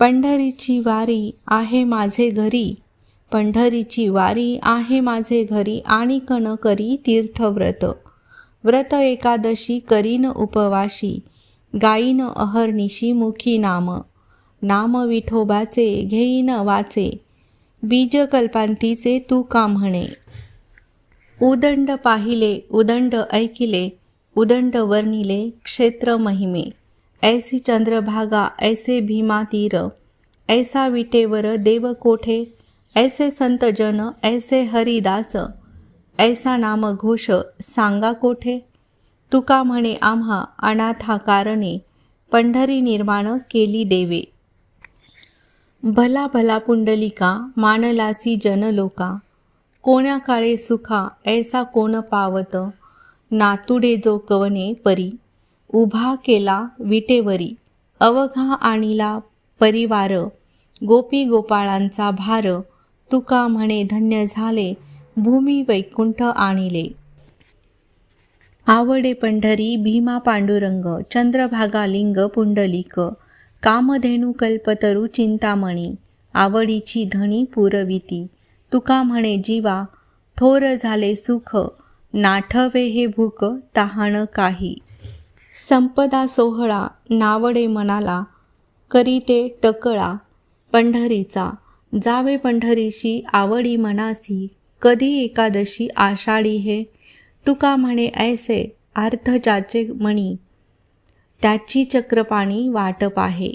पंढरीची वारी आहे माझे घरी. पंढरीची वारी आहे माझे घरी आणि कण करी तीर्थव्रत. व्रत एकादशी करीन उपवाशी गाईन अहर्निशी मुखी नाम. नाम विठोबाचे घेईन वाचे. बीजकल्पांतीचे तू का म्हणे? उदंड पाहिले उदंड ऐकिले उदंड वर्णिले क्षेत्र महिमे. ऐसी चंद्रभागा ऐसे भीमा तीर ऐसा विटेवर देव कोठे ऐसे संत जन ऐसे हरिदास ऐसा नाम घोष सांगा कोठे? तुका म्हणे आम्हा अनाथा कारणे पंढरी निर्माण केली देवे. भला भला पुंडलिका मानलासी जनलोका कोण्या काळे सुखा ऐसा कोण पावत नातुडे जो कवने परी. उभा केला विटेवरी. अवघा आणिला परिवार. गोपी गोपाळांचा भार. तुका म्हणे धन्य झाले. भूमी वैकुंठ आणिले. आवडे पंढरी भीमा पांडुरंग चंद्रभागा लिंग पुंडलिक. कामधेनू कल्पतरू चिंतामणी. आवडीची धणी पुरविती. तुका म्हणे जीवा थोर झाले सुख. नाठवे हे भूक तहान काही. संपदा सोहळा नावडे मनाला करीते टकळा पंढरीचा. जावे पंढरीशी आवडी मनासी कधी एकादशी आषाढी हे? तुका म्हणे ऐसे अर्थ ज्याचे मणी त्याची चक्रपाणी वाटप आहे.